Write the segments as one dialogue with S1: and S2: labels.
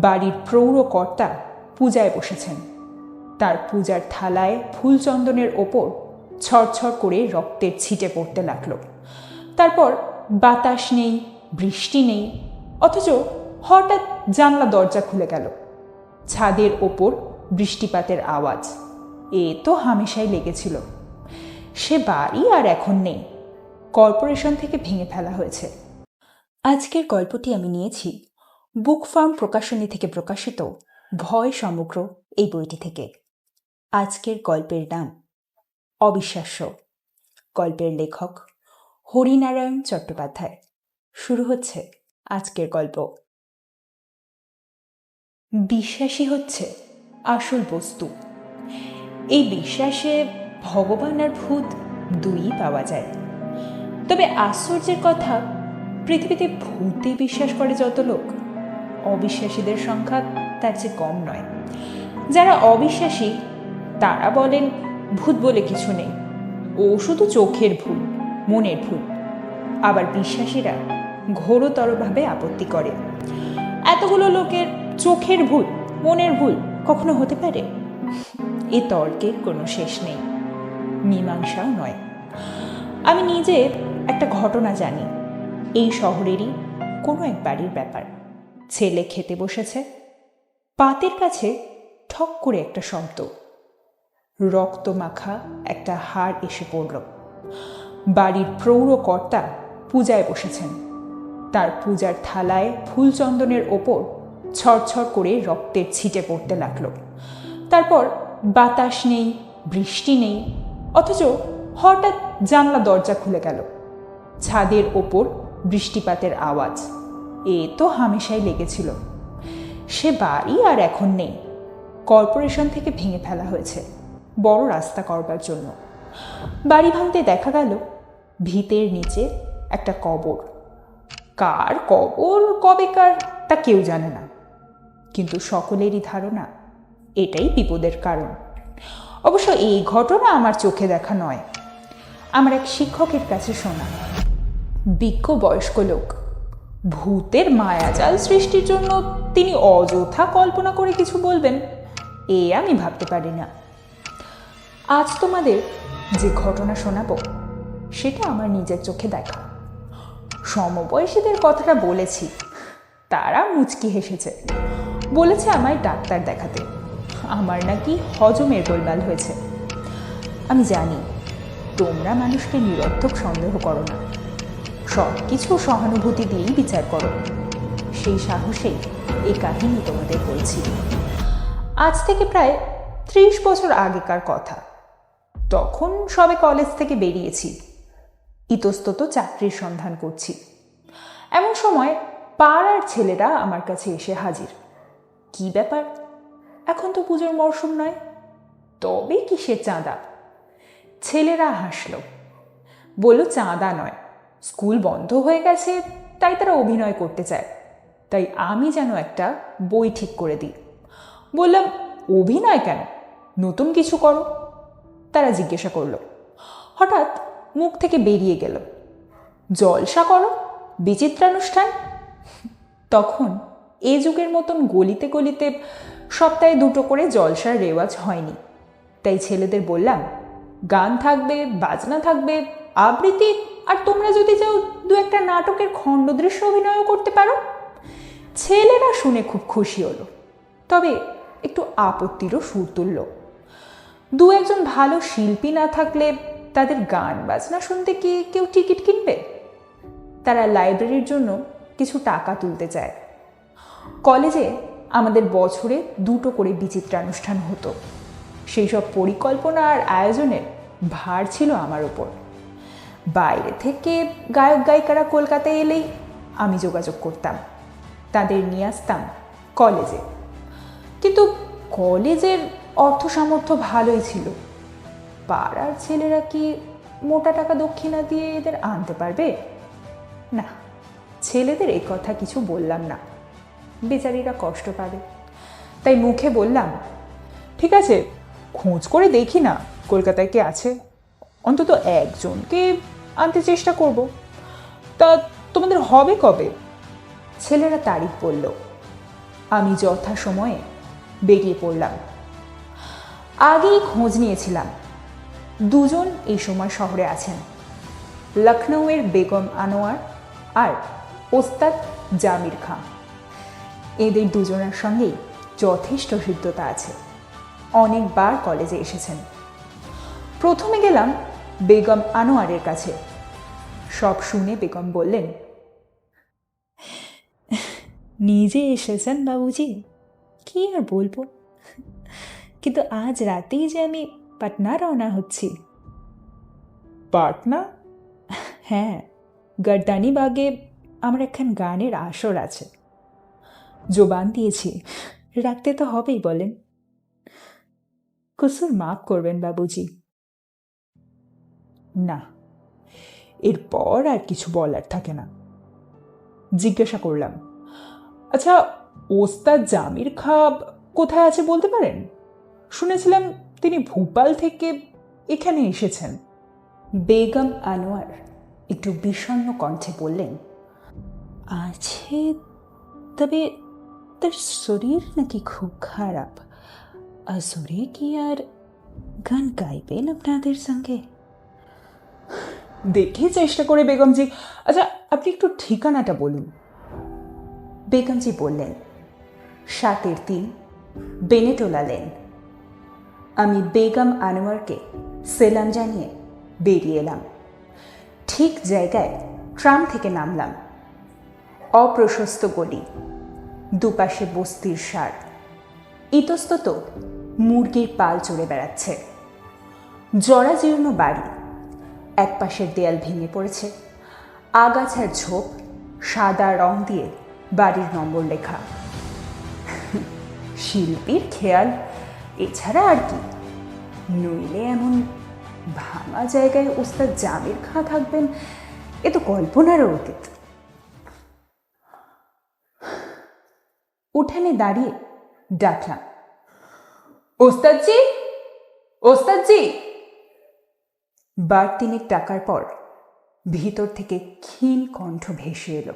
S1: বাড়ির প্রৌঢ় কর্তা পূজায় বসেছেন। তার পূজার থালায় ফুলচন্দনের ওপর ছড়ছড় করে রক্তের ছিটে পড়তে লাগল। তারপর বাতাস নেই, বৃষ্টি নেই, অথচ হঠাৎ জানলা দরজা খুলে গেল। ছাদের ওপর বৃষ্টিপাতের আওয়াজ। এ তো হামেশাই লেগেছিল। সে বাড়ি আর এখন নেই। কর্পোরেশন থেকে ভেঙে ফেলা হয়েছে। আজকের গল্পটি আমি নিয়েছি বুক ফার্ম প্রকাশনী থেকে প্রকাশিত ভয় সমগ্র এই বইটি থেকে। আজকের গল্পের নাম অবিশ্বাস্য। গল্পের লেখক হরিনারায়ণ চট্টোপাধ্যায়। শুরু হচ্ছে আজকের গল্প। বিশ্বাসী হচ্ছে আসল বস্তু। এই বিশ্বাসে ভগবান আর ভূত দুই পাওয়া যায়। তবে আশ্চর্যের কথা, পৃথিবীতে ভূতে বিশ্বাস করে যত লোক। অবিশ্বাসীদের সংখ্যা তার চেয়ে কম নয়। যারা অবিশ্বাসী, তারা বলেন, ভূত বলে কিছু নেই। ও শুধু চোখের ভুল মনের ভুল আবার বিশ্বাসীরা ঘোরতরভাবে আপত্তি করে। এতগুলো লোকের চোখের ভুল মনের ভুল কখনো হতে পারে? এ তর্কের কোনো শেষ নেই, মীমাংসাও নয়। আমি নিজে একটা ঘটনা জানি। এই শহরেরই কোনো এক বাড়ির ব্যাপার। ছেলে খেতে বসেছে। পাতের কাছে ঠক করে একটা শব্দ। রক্ত মাখা একটা হাড় এসে পড়ল। বাড়ির প্রৌঢ় কর্তা পূজায় বসেছেন। তার পূজার থালায় ফুলচন্দনের ওপর ছড়ছড় করে রক্তের ছিটে পড়তে লাগল। তারপর বাতাস নেই, বৃষ্টি নেই, অথচ হঠাৎ জানলা দরজা খুলে গেল। ছাদের ওপর বৃষ্টিপাতের আওয়াজ। এ তো হামেশাই লেগেছিল। সে বাড়ি আর এখন নেই। কর্পোরেশন থেকে ভেঙে ফেলা হয়েছে। বড় রাস্তা করবার জন্য। বাড়ি ভাঙতে দেখা গেল ভিতের নিচে একটা কবর। কার কবর, কবেকার, তা কেউ জানে না। কিন্তু সকলেরই ধারণা এটাই বিপদের কারণ। অবশ্য এই ঘটনা আমার চোখে দেখা নয়। আমার এক শিক্ষকের কাছে শোনা। বিজ্ঞ বয়স্ক লোক ভূতের মায়াজাল সৃষ্টির জন্য তিনি অযথা কল্পনা করে কিছু বলবেন। এ আমি ভাবতে পারি না। আজ তোমাদের যে ঘটনা শোনাবো, সেটা আমার নিজের চোখে দেখা। সমবয়সীদের কথাটা বলেছি, তারা মুচকি হেসেছে। বলেছে আমায় ডাক্তার দেখাতে। আমার নাকি হজমের গোলমাল হয়েছে। আমি জানি, তোমরা মানুষকে নিরর্থক সন্দেহ করো না। সব কিছু সহানুভূতি দিয়েই বিচার করো। সেই সাহসেই এই কাহিনী তোমাদের বলছি। আজ থেকে প্রায় ত্রিশ বছর আগেকার কথা। তখন সবে কলেজ থেকে বেরিয়েছি। ইতস্তত চাকরির সন্ধান করছি। এমন সময় পাড়ার ছেলেরা আমার কাছে এসে হাজির। কি ব্যাপার? এখন তো পুজোর মরশুম নয়। তবে কিসের চাঁদা? ছেলেরা হাসল। বলল, চাঁদা নয়। স্কুল বন্ধ হয়ে গেছে, তাই তারা অভিনয় করতে চায়। তাই আমি যেন একটা বই ঠিক করে দিই। বললাম, অভিনয় কেন? নতুন কিছু করো। তারা জিজ্ঞাসা করল। হঠাৎ মুখ থেকে বেরিয়ে গেল। জলসা করো? বিচিত্রানুষ্ঠান? তখন এ যুগের মতন গলিতে গলিতে সপ্তাহে দুটো করে জলসার রেওয়াজ হয়নি। তাই ছেলেদের বললাম, গান থাকবে, বাজনা থাকবে, আবৃত্তি আর তোমরা যদি চাও দু একটা নাটকের খণ্ডদৃশ্য অভিনয়ও করতে পারো। ছেলেরা শুনে খুব খুশি হলো। তবে একটু আপত্তিরও সুর তুলল। দু একজন ভালো শিল্পী না থাকলে তাদের গান, বাজনা শুনতে কি কেউ টিকিট কিনবে? তারা লাইব্রেরির জন্য কিছু টাকা তুলতে চায়। কলেজে আমাদের বছরে দুটো করে বিচিত্রানুষ্ঠান হতো। সেই সব পরিকল্পনা আর আয়োজনের ভার ছিল আমার ওপর। বাইরে থেকে গায়ক গায়িকারা কলকাতায় এলেই আমি যোগাযোগ করতাম। তাদের নিয়ে আসতাম কলেজে। কিন্তু কলেজের অর্থ সামর্থ্য ভালোই ছিল। পাড়ার ছেলেরা কি মোটা টাকা দক্ষিণা দিয়ে এদের আনতে পারবে? না, ছেলেদের এই কথা কিছু বললাম না। বেচারিরা কষ্ট পাবে। তাই মুখে বললাম, ঠিক আছে, খোঁজ করে দেখি না কলকাতায় কে আছে। অন্তত একজনকে আনতে চেষ্টা করব। তা তোমাদের হবে কবে? ছেলেরা তারিখ বলল আমি যথা সময়ে বেরিয়ে পড়লাম। আগেই খোঁজ নিয়েছিলাম। দুজন এই সময় শহরে আছেন। লখনৌয়ের বেগম আনোয়ার আর ওস্তাদ জামির খাঁ। এদের দুজনের সঙ্গেই যথেষ্ট হৃদ্যতা আছে। অনেকবার কলেজে এসেছেন। প্রথমে গেলাম বেগম আনোয়ারের কাছে। সব শুনে বেগম বললেন নিজে এসেছেন বাবুজি কি আর বলব? কিন্তু আজ রাতেই যে আমি পাটনা রওনা হচ্ছি।
S2: পাটনা?
S1: হ্যাঁ গর্দানি বাগে আমার একখান গানের আসর আছে। জোবান দিয়েছি রাখতে তো হবেই বলেন। কুসুর মাফ করবেন বাবুজি।
S2: না। এরপর আর কিছু বলার থাকে না। জিজ্ঞাসা করলাম আচ্ছা ওস্তাদ জামির খাব কোথায় আছে বলতে পারেন? শুনেছিলাম তিনি ভূপাল থেকে এখানে এসেছেন।
S1: বেগম আনোয়ার একটু বিষণ্ণ কণ্ঠে বললেন, আছে, তবে তার শরীর নাকি খুব খারাপ। আর আসরে কি আর গান গাইবেন আপনাদের সঙ্গে?
S2: দেখি চেষ্টা করে বেগমজি। আচ্ছা আপনি একটু ঠিকানাটা বলুন।
S1: বেগমজি বললেন, সাতের তিন, বেনেটোলা লেন। আমি বেগম আনোয়ারকে সেলাম জানিয়ে বেরিয়ে এলাম। ঠিক জায়গায় ট্রাম থেকে নামলাম। অপ্রশস্ত গলি, দুপাশে বস্তির সার। ইতস্তত মুরগির পাল চড়ে বেড়াচ্ছে। জরাজীর্ণ বাড়ি। এক পাশের দেয়াল ভেঙে পড়েছে। আগাছার ঝোপ, সাদা রং দিয়ে বাড়ির নম্বর লেখা। শিল্পীর খেয়াল, এছাড়া আর কি। নইলে এমন ভাঙা জায়গায় ওস্তাদ জামির খাঁ থাকবেন, এ তো কল্পনারও অতীত। উঠানে দাঁড়িয়ে ডাকলাম, ওস্তাদজি ওস্তাদজি! বার তিনেক টাকার পর ভিতর থেকে ক্ষীণ কণ্ঠ ভেসে এলো।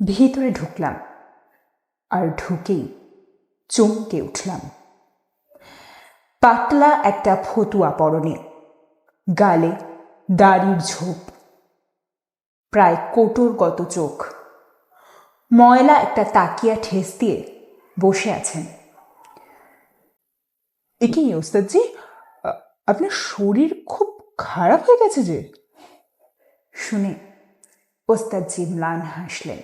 S1: ভিতরে ঢুকলাম আর ঢুকেই চমকে উঠলাম। পাতলা একটা ফতুয়া পরনে গালে দাড়ির ঝোপ প্রায় কোটরগত চোখ। ময়লা একটা তাকিয়া ঠেস দিয়ে বসে আছেন।
S2: এ কি ওস্তাদজি? আপনার শরীর খুব খারাপ হয়ে গেছে যে।
S1: শুনে ওস্তাদজি ম্লান হাসলেন।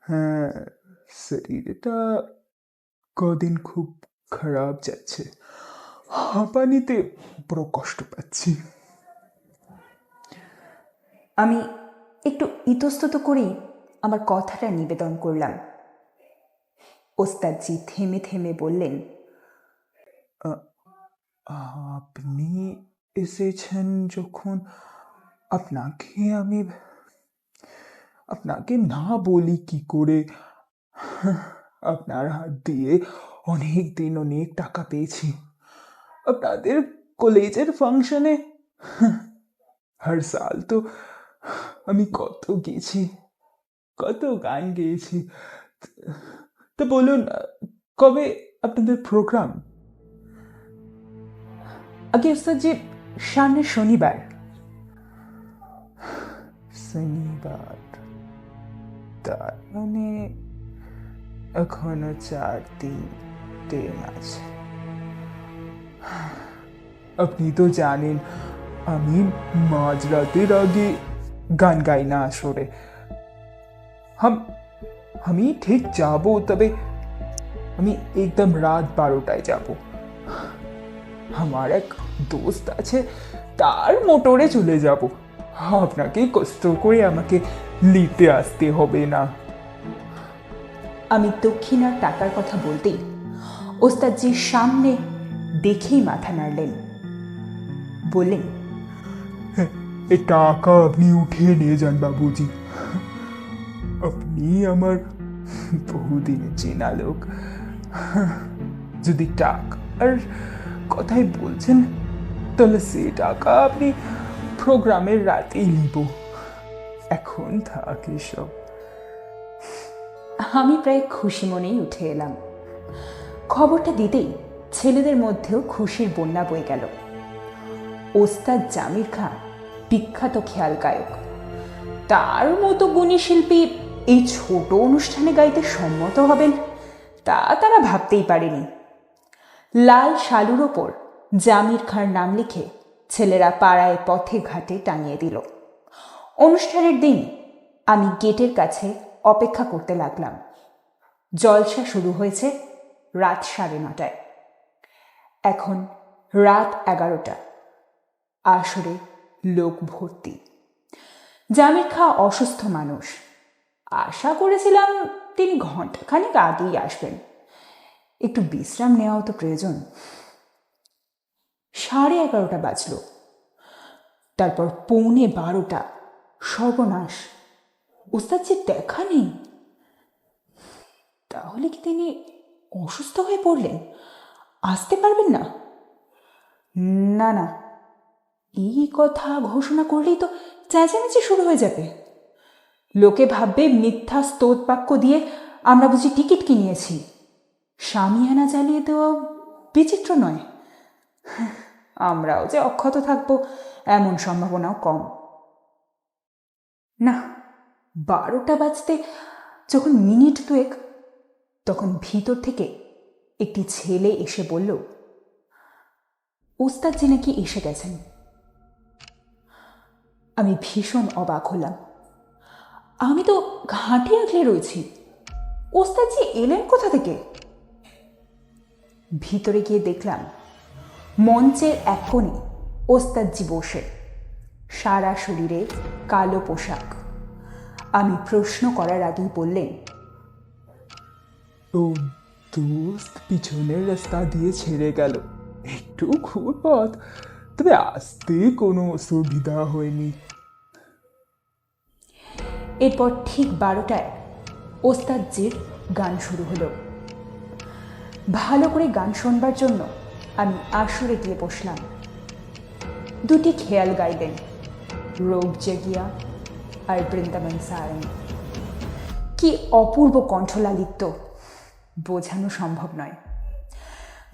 S3: হ্যাঁ শরীরটা কদিন খুব খারাপ যাচ্ছে। হাঁপানিতে বড় কষ্ট পাচ্ছি।
S1: আমি একটু ইতস্তত করেই আমার কথাটা নিবেদন করলাম ওস্তাদজি থেমে থেমে বললেন
S3: আপনি এসেছেন যখন আপনাকে আমি আপনাকে না বলি কি করে আপনার হাত দিয়ে অনেক দিন অনেক টাকা পেয়েছি আপনাদের কলেজের ফাংশনে হর সাল তো আমি কত গেছি, কত গান গেয়েছি। তো বলুন, কবে আপনাদের প্রোগ্রাম
S2: আগে ওস্তাদজি সামনের শনিবার।
S3: শনিবার, তার মানে এখনও চার দিন ট্রেন আছে আপনি তো জানেন, আমি মাঝরাতের আগে গান গাই না আসরে আমি ঠিক যাব তবে আমি একদম রাত বারোটায় যাব আমার এক দোস্ত আছে তার মোটরে চলে যাব আপনাকে কষ্ট করে আমাকে নিতে আসতে হবে না
S1: আমি দক্ষিণার টাকার কথা বলতেই ওস্তাদজির সামনে দেখেই মাথা নাড়লেন বললেন
S3: এ টাকা আপনি উঠিয়ে নিয়ে যান, বাবুজি। আপনি আমার বহুদিনের চেনা লোক। যদি টাক আর কথাই বলছেন, তাহলে সে টাকা আপনি প্রোগ্রামের রাতেই নিব। এখন থাকে সব।
S1: আমি প্রায় খুশি মনেই উঠে এলাম। খবরটা দিতেই ছেলেদের মধ্যেও খুশির বন্যা বয়ে গেল। ওস্তাদ জামির খাঁ বিখ্যাত খেয়াল গায়ক। তার মতো গুণী শিল্পী এই ছোট অনুষ্ঠানে গাইতে সম্মত হবেন, তা তারা ভাবতেই পারেনি। লাল শালুর ওপর জামির খাঁর নাম লিখে ছেলেরা পাড়ায় পথে ঘাটে টাঙিয়ে দিল। অনুষ্ঠানের দিন আমি গেটের কাছে অপেক্ষা করতে লাগলাম। জলসা শুরু হয়েছে রাত সাড়ে নটায়। এখন রাত এগারোটা। আসরে লোক ভর্তি জামির খা অসুস্থ মানুষ। আশা করেছিলাম তিনি ঘন্টাখানেক আগেই আসবেন। একটু বিশ্রাম নেওয়াও তো প্রয়োজন। সাড়ে এগারোটা বাজল। তারপর পৌনে বারোটা। সর্বনাশ। ওস্তাদ যে দেখা নেই। তাহলে কি তিনি অসুস্থ হয়ে পড়লেন? আসতে পারবেন না? না না। এই কথা ঘোষণা করলেই তো চেঁচামেচি শুরু হয়ে যাবে। লোকে ভাববে মিথ্যা স্তোত বাক্য দিয়ে আমরা বুঝি টিকিট কিনিয়েছি। সামিয়ানা জ্বালিয়ে দেওয়া বিচিত্র নয়। আমরাও যে অক্ষত থাকব এমন সম্ভাবনাও কম। না, বারোটা বাজতে যখন মিনিট দুয়েক, তখন ভিতর থেকে একটি ছেলে এসে বলল, ওস্তাদ যে নাকি এসে গেছেন? আমি ভীষণ অবাক হলাম। আমি তো ঘাঁটি আগলে রয়েছি। ওস্তাদ যে এলেন কোথা থেকে? ভিতরে গিয়ে দেখলাম মঞ্চের এক কোণে ওস্তাদজি বসে। সারা শরীরে কালো পোশাক। আমি প্রশ্ন করার আগেই বললেন,
S3: ও দোস্ত, পিছনের রাস্তা দিয়ে ছেড়ে গেল। একটু ঘুর পথ তবে আসতে কোনো অসুবিধা হয়নি।
S1: এরপর ঠিক বারোটায় ওস্তাদজির গান শুরু হলো। ভালো করে গান শোনবার জন্য আমি আসরে গিয়ে বসলাম। দুটি খেয়াল গাইলেন রোগ জেগিয়া আর বৃন্দাবন সারণ। কি অপূর্ব কণ্ঠলালিত্য বোঝানো সম্ভব নয়।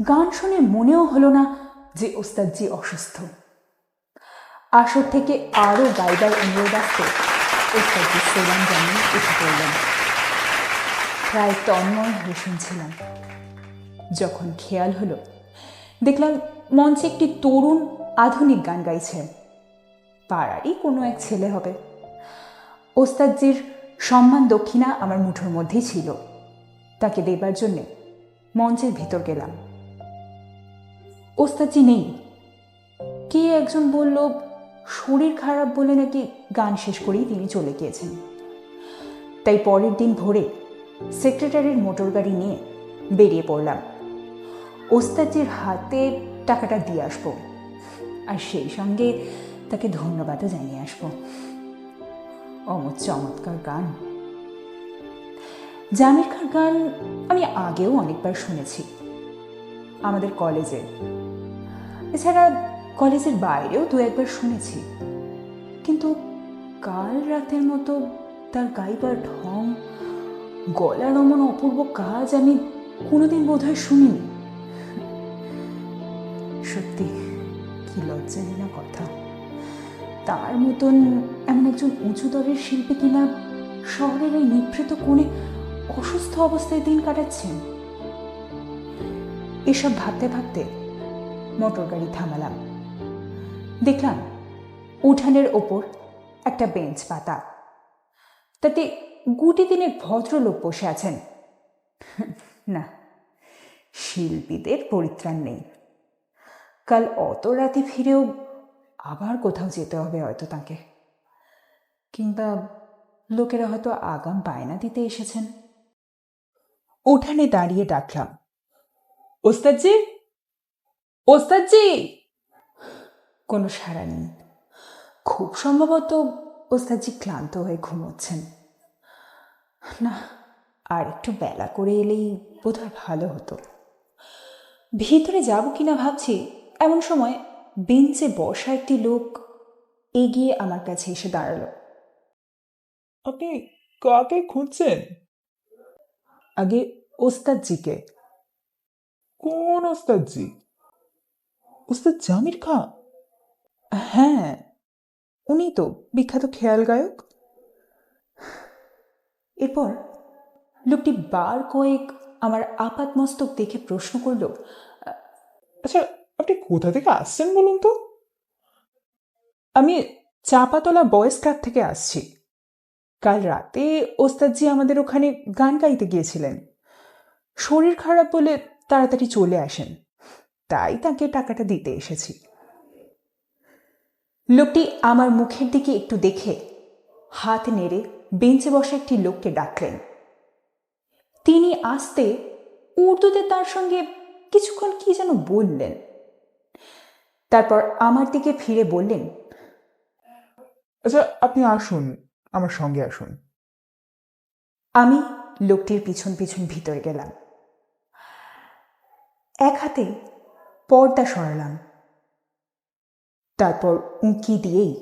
S1: গান শুনে মনেও হলো না যে ওস্তাদজি অসুস্থ। আসর থেকে আরও গাইবার অনুরোধ আসতে জানিয়ে উঠে পড়লেন প্রায় তন্ময় হয়ে শুনছিলাম। যখন খেয়াল হলো, দেখলাম মঞ্চে একটি তরুণ আধুনিক গান গাইছে। পাড়ারই কোনো এক ছেলে হবে। ওস্তাদজির সম্মান দক্ষিণা আমার মুঠোর মধ্যেই ছিল। তাকে দেবার জন্যে মঞ্চের ভিতর গেলাম। ওস্তাদজি নেই। কে একজন বলল শরীর খারাপ বলে নাকি গান শেষ করেই তিনি চলে গিয়েছেন। তাই পরের দিন ভোরে সেক্রেটারির মোটর গাড়ি নিয়ে বেরিয়ে পড়লাম। ওস্তাদজির হাতে টাকাটা দিয়ে আসব আর সেই সঙ্গে তাকে ধন্যবাদও জানিয়ে আসব। অমর চমৎকার গান। জামির খার গান আমি আগেও অনেকবার শুনেছি। আমাদের কলেজে। এছাড়া কলেজের বাইরেও দু একবার শুনেছি। কিন্তু কাল রাতের মতো তার গাইবার ঢং গলার অমন অপূর্ব কাজ আমি কোনোদিন বোধহয় শুনিনি। সত্যি, কি লজ্জাহীনা কথা। তার মতন এমন একজন উঁচু দরের শিল্পী কিনা শহরের এই নিভৃত কোণে অসুস্থ অবস্থায় দিন কাটাচ্ছেন? এসব ভাবতে ভাবতে মোটর গাড়ি থামালাম। দেখলাম উঠানের ওপর একটা বেঞ্চ পাতা। তাতে গুটি দিনের ভদ্রলোক বসে আছেন। না, শিল্পীদের পরিত্রাণ নেই। কাল অত রাতে ফিরেও আবার কোথাও যেতে হবে হয়তো তাকে। কিংবা লোকেরা হয়তো আগাম বায়না দিতে এসেছেন। উঠানে দাঁড়িয়ে ডাকলাম, ওস্তাদজি! ওস্তাদজি! কোনো সাড়া নেই। খুব সম্ভবত ওস্তাদজি ক্লান্ত হয়ে ঘুমোচ্ছেন। না আর একটু বেলা করে এলেই বোধহয় ভালো হতো। ভিতরে যাব কিনা ভাবছি এমন সময় বেঞ্চে বসা একটি লোক এগিয়ে আমার কাছে এসে দাঁড়াল।
S3: আপনি কাকে খুঁজছেন?
S2: আগে ওস্তাদজিকে।
S3: কোন ওস্তাদজি? ওস্তাদ জামির খা
S2: হ্যাঁ উনি তো বিখ্যাত খেয়াল গায়ক।
S1: এরপর লোকটি বার কয়েক আমার আপাত মস্তক দেখে প্রশ্ন করল
S3: আচ্ছা আপনি কোথা থেকে আসছেন বলুন তো?
S2: আমি চাপাতলা বয়েজ ক্লাব থেকে আসছি। কাল রাতে ওস্তাদজি আমাদের ওখানে গান গাইতে গিয়েছিলেন। শরীর খারাপ বলে তাড়াতাড়ি চলে আসেন। তাই তাকে টাকাটা দিতে এসেছি।
S1: লোকটি আমার মুখের দিকে একটু দেখে হাত নেড়ে বেঞ্চে বসা একটি লোককে ডাকলেন। তিনি আসতে উর্দুতে তার সঙ্গে কিছুক্ষণ কি যেন বললেন। তারপর আমার দিকে ফিরে বললেন
S3: আচ্ছা আপনি আসুন আমার সঙ্গে আসুন।
S1: আমি লোকটির পিছন পিছন ভিতরে গেলাম। এক হাতে পর্দা সরালাম। তারপর উঁকি দিয়েই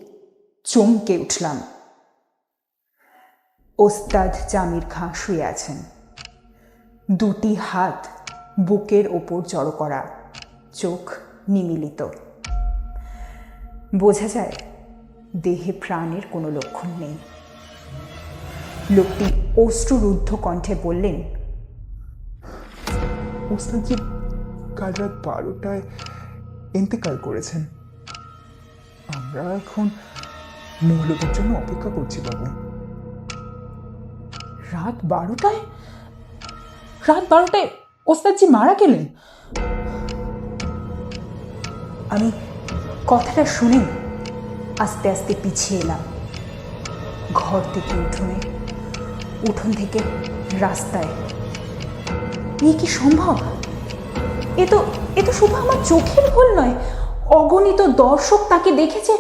S1: চমকে উঠলাম। ওস্তাদ জামির খাঁ শুয়ে আছেন। দুটি হাত বুকের ওপর জড়ো করা, চোখ নিমিলিত। বোঝা যায়, দেহে প্রাণের কোনো লক্ষণ নেই। লোকটি অশ্রুরুদ্ধ কণ্ঠে বললেন
S3: ওস্তাদজি কাল রাত বারোটায় ইন্তেকাল করেছেন। আমরা এখন মৌলবীর জন্য অপেক্ষা করছি, বাবু।
S2: রাত বারোটায়? রাত বারোটায় ওস্তাদজি মারা গেলেন?
S1: আমি কথাটা শুনে আস্তে আস্তে পিছিয়ে এলাম। ঘর থেকে উঠোনে, উঠোন থেকে রাস্তায়। এ কি সম্ভব? এ তো এ তো শুধু আমার চোখের ভুল নয় অগণিত দর্শক তাকে দেখেছে,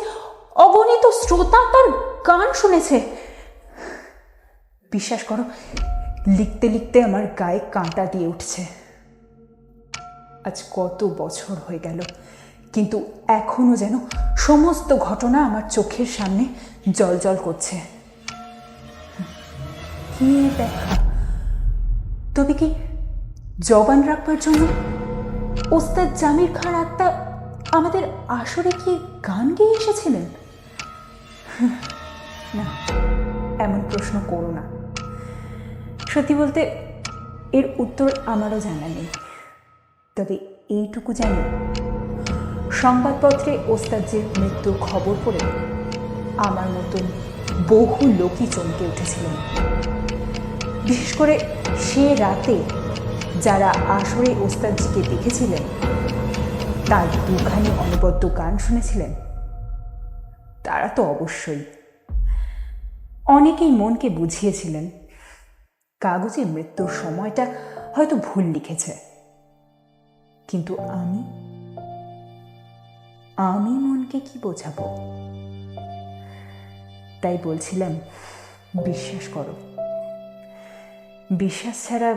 S1: অগণিত শ্রোতা তার গান শুনেছে। বিশ্বাস করো, লিখতে লিখতে আমার গায়ে কাঁটা দিয়ে উঠছে। আজ কত বছর হয়ে গেল, কিন্তু এখনও যেন সমস্ত ঘটনা আমার চোখের সামনে জল জল করছে। কি ব্যাখ্যা তবে কি জবান রাখবার জন্য? ওস্তাদ জামির খান আত্মা আমাদের আসরে কি গান গেয়ে এসেছিলেন? না, এমন প্রশ্ন করো না। সত্যি বলতে, এর উত্তর আমারও জানা নেই। তবে এইটুকু জানি, সংবাদপত্রে ওস্তাদজির মৃত্যুর খবর পড়ে আমার মতন বহু লোকই চমকে উঠেছিলেন। বিশেষ করে সে রাতে যারা আসরে ওস্তাদজিকে দেখেছিলেন তার দুখানি অনবদ্য গান শুনেছিলেন? তারা তো অবশ্যই। অনেকেই মনকে বুঝিয়েছিলেন কাগজে মৃত্যুর সময়টা হয়তো ভুল লিখেছে। কিন্তু আমি আমি মনকে কি বোঝাবো? তাই বলছিলাম, বিশ্বাস করো। বিশ্বাস ছাড়া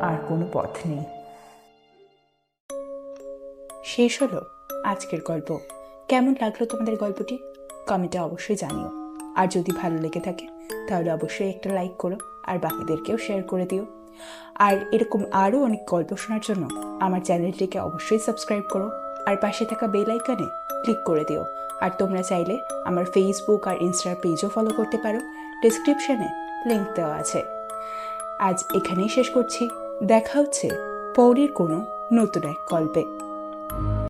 S1: আর কোনো পথ নেই। শেষ হলো আজকের গল্প। কেমন লাগল তোমাদের গল্পটি? কমেন্টে অবশ্যই জানিও। আর যদি ভালো লেগে থাকে, তাহলে অবশ্যই একটা লাইক করো আর বাকিদেরকেও শেয়ার করে দিও। আর এরকম আরও অনেক গল্প শোনার জন্য আমার চ্যানেলটিকে অবশ্যই সাবস্ক্রাইব করো আর পাশে থাকা বেল আইকনে ক্লিক করে দিও। আর তোমরা চাইলে আমার ফেসবুক আর ইনস্টার পেজও ফলো করতে পারো। ডিসক্রিপশনে লিঙ্ক দেওয়া আছে। আজ এখানেই শেষ করছি। দেখা হচ্ছে পরের কোনো নতুন এক গল্পে।